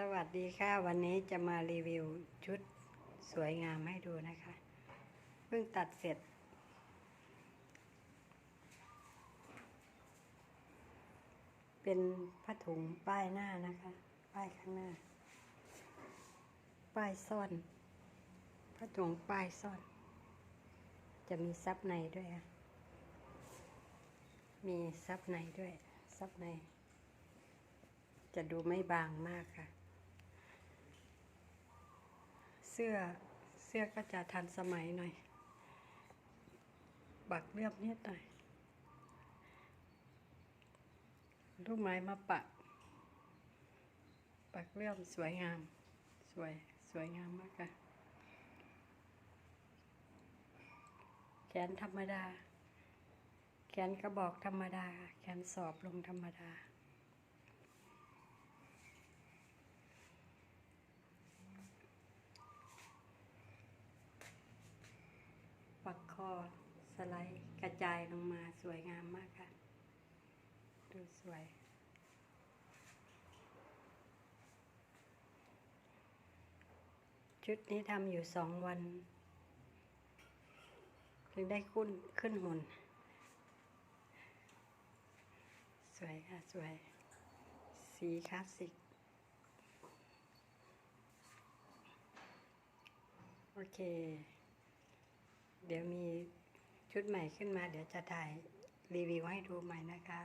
สวัสดีค่ะ วันนี้จะมารีวิวชุดสวยงามให้ดูนะคะ เพิ่งตัดเสร็จ เป็นผ้าถุงป้ายหน้านะคะ ป้ายข้างหน้า ป้ายซ่อนผ้าถุงป้ายซ่อน จะมีซับในด้วยค่ะมีซับในด้วย ซับใน จะดูไม่บางมากค่ะ เสื้อเสื้อก็จะทันสมัยหน่อย บักเรียบนิดหน่อย ลูกไม้มาปัก ปักเรียบสวยงาม สวยสวยงามมากค่ะ แขนธรรมดา แขนกระบอกธรรมดา แขนสอบลงธรรมดา ปักคอ สไลด์กระจายลงมาสวยงามมากค่ะ ดูสวย ชุดนี้ทำอยู่สองวันถึงได้ขึ้นขึ้นหุ่น สวยค่ะ สวย สีคลาสสิก โอเค เดี๋ยวมีชุดใหม่ขึ้นมา เดี๋ยวจะถ่ายรีวิวให้ดูใหม่นะคะ